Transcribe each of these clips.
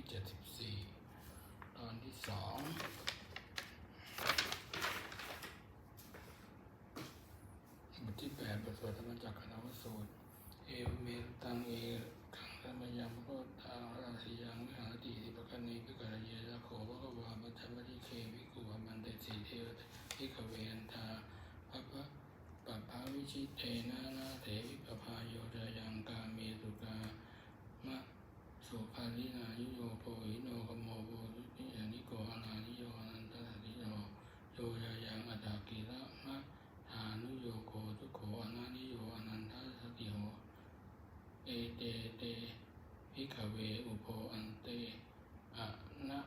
ที่เจ็ดสิบสี่ตอนที่สองบทที่แปดบทสวดธรรมจักรนวสูตร เอวเมตตังเอขังธรรมยังพระทางราศียังวิหารติสิปะกันนีพิกรเยยะโขพระกวามัจจมัติเควิกุวมันเตสีเทวทิขเวนทาพระพระปัปภาวิชิตเตนะนาเถวิปภาโยจายังกาเมตุกามะ สุภาลินายุโยโพหิโนกโมโพยุติยานิโกอนานิโยอนันตสิโยโยยายังอัตากิระมะทานุโยโกทุโขอนานิโยอนันทสติโหเอเตเตพิขเวอุโพอันเตอะนะ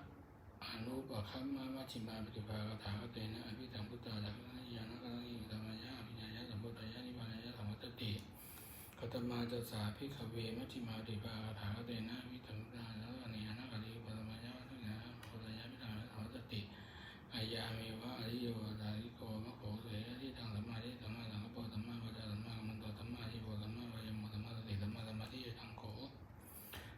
อนุปคัมมามัชิมาปฏิภาคถาเตนะอภิธรรมพุทธาลักขณยานะกรณีธรรมยาอภิญญายะสัมพุทธายะนิพพานายะธรรมตติ กตมาจัสสาพิขเวมัชิมาปฏิภาถาเตนะอภิธรรมพุทธาลักขณยานะกรณีธรรมยาทุกยะพุทธายะอภิธรรมธรรมตติอายาเมวะอริโยดาริโกมะโขเสที่ทางสัมมาทิฏฐิสัมมาสังกัปสัมมาวาจาสัมมามันโตสัมมาทิฏฐิสัมมาวายโมสัมมาสติสัมมาสมาธิทางโข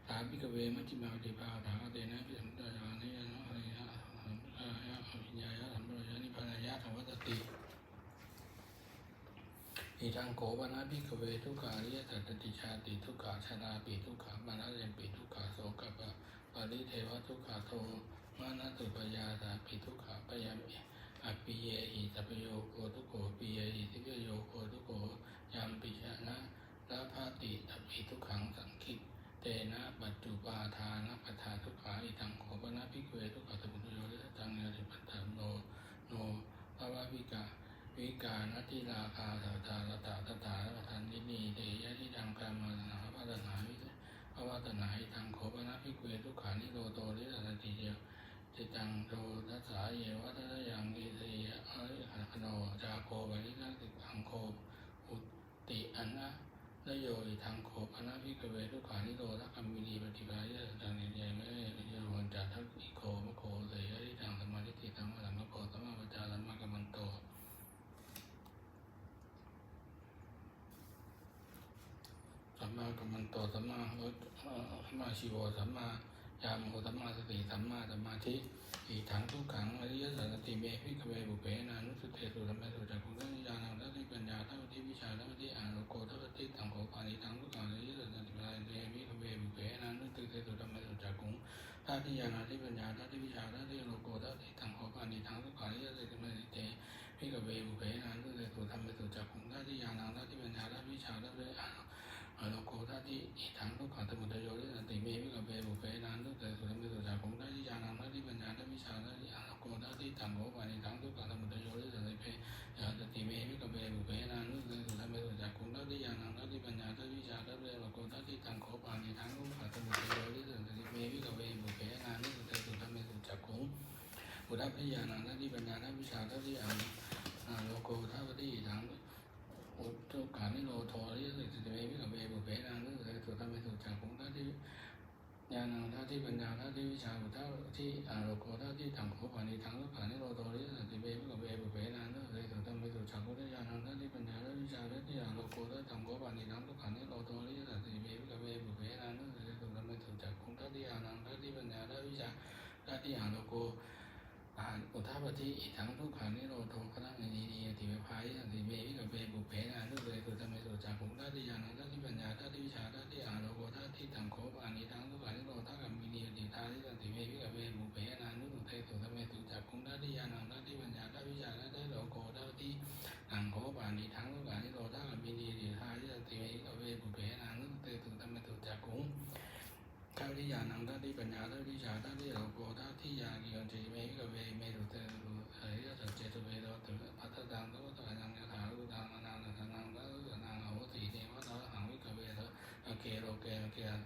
สาพิกเวมัจจิมาปฏิภาถาเตนะพิสัมตายานิยนะอริยะสัมายะอภิญญายะสัมปรายะนิพพานายะธรรมวัตติ อิทังโกปนะพิกเวทุกขาริยสัตติชาติทุกขาชนาปิทุกขามานะเรนปิทุกขาโสกปะปริเทวทุกขาโทมานะตุปยาสาปิทุกขาปยามิอภิเยหิสัพโยโกทุกโขปิเยหิทิพโยโกทุกโขยามปิชนะลาภาติตัปิทุกขังสังคิตเตนะปัจจุปาทานะปัฏฐาทุกขาอิทังโขปนะพิกเวทุกขสมุทโยและตังเนริปัตตโนโนภาวะวิกาวิกาณทิราคาสาตาตถาปทันตินีเตยะทิดังกามานาพัฒนาวิภาวะตนาอิทังโขปนะพิกเวทุกขานิโรโตริสันติเยจิตังโตทัสสาเยวัตถยังอิเสยะอริขโนจา โคปริสัติอังโคอุติอันนะนโยอิทังโขปนาพิกเวทุกขานิโรธกัมมินีปฏิภาเยตังเนเยเมเยวันจัตทัิโคมโคเสยะทิทังสมาธิติธรรมะสังกปโปสัมมาปัจจาสัมมากัมมันโตสัมมากัมมันโตสัมมาสัมมาชีวสัมมา ยามโมตัมมาสติสัมมาสมาธิอีถังทุกขังอริยสัจติเมพิกเวบุเพนานุสเตตุสัมมาสุจักขุทัญญาณังทัตติปัญญาทัตติวิชาทัตติอานโกทัตติตังโขปานิทังทุกขังอริยสัจติเมเตมิกเวบุเพนานุสเตตุสัมมาสุจักขุทัตติญาณังทัตติปัญญา ทัพพยานังทัตติปัญญาทัตติวิชาทัตติอังโลโกทัตติทังอุตตุกานิโรโทริสิตเมวิกับเวบุเพนังนึกเลยสุตเมสุจักขุงท่าที่ญาณังท่าที่ปัญญาท่าที่วิชาท่าที่อาโลโกท่าที่ตังโขปานิทังทุกขานิโรโทริสิตเมวิกับเวบุเพนังนึกเลยสุตเมสุจักขุงท่าญาณังท่าที่ปัญญาท่าวิชาท่าที่อาโลโกท่าตังโขปานิทังทุกขานิโรโทริสิตเมวิกับเวบุเพนังนึกเลยสุตเมสุจักขุงท่าที่ญาณังท่าที่ปัญญาท่าวิชาท่าที่อาโลโก อ่านอุทธาปฏิอิทังทุกขังนิโรโทคณะเนนีนีติเวพายสันติเมวิกับเวบุ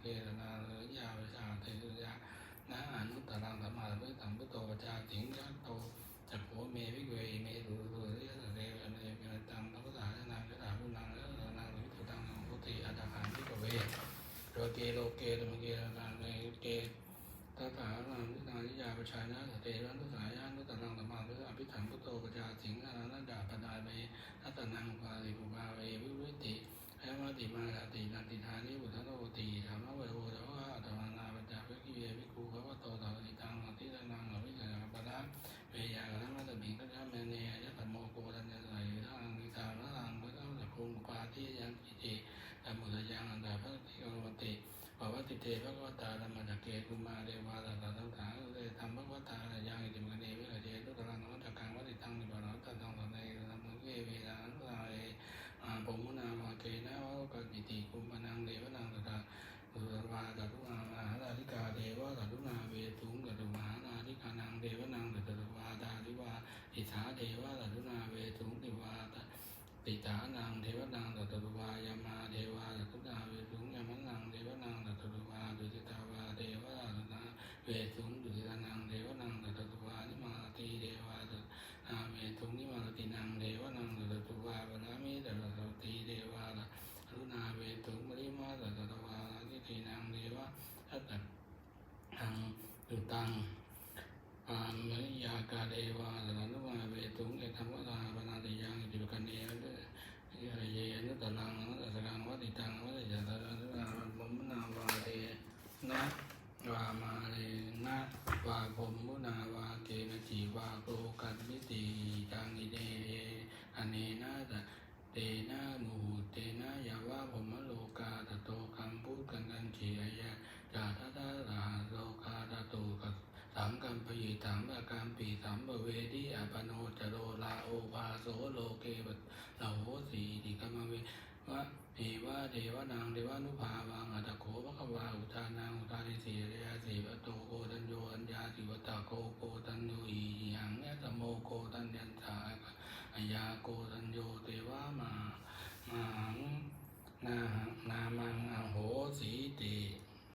เกเกตนาเยาวิชาเทุยานะอนุตตรังธรรมะเวตังพุทโตปจาติงยัตโตจักโขเมวิเวเมตุตุอริยสัจเตเวเมเมตังตัสสะนังยถาลุนังและนังวิตุตังโหติอัตถังวิกเวโลเกโลเกธรรมเกตังเมเกตถานังนิทานิยาประชานะเตรันตุสายานุตตังธรรมาเพื่ออภิธรรมพุทโตปจาสิงอนันตดาปดาเมนัตนังปาริปุภาเววิวิติ พอะมติมาตินานติธานิบุทธโนติธรรมะเวโรเทวะธรรมนาปัญจวิกิเววิคูพระวโตตาติตังติตังนังหวิจารปะระเวยากรมาตมิงกัจจามเนยะตัมโมโกตัญญาไหลทังนิสานะลังพระเจ้าจักรุงปาทิยังกิติธรรมุตยังอันดาพระติโกวติภาวติเทพระกวตาธรรมจักเกตุมาเดวาตตาทั้งสามเลยทำพระกวตาระยังอิติมกเนวิระเทตุตรังนัตตะกังวัติตังนิบารัตตังตังในธรรมุเวเวรังตาเอ อาปมุนาวาเกนะวะกัปิติคุมนังเดวนังตถาสุรวาตัตุนามาหาราธิกาเดวะตัตุนาเวทุงกัตุมานาธิกานังเดวนังตัตุวาตาธิวาอิสาเดวะตัตุนาเวทุงติวาติตานังเทวนังตัตุวายามาเทวาตัตุนาเวทุงยามันนังเทวนังตัตุวาดุจิตาวาเทวะตัตุนาเวทุง 台湾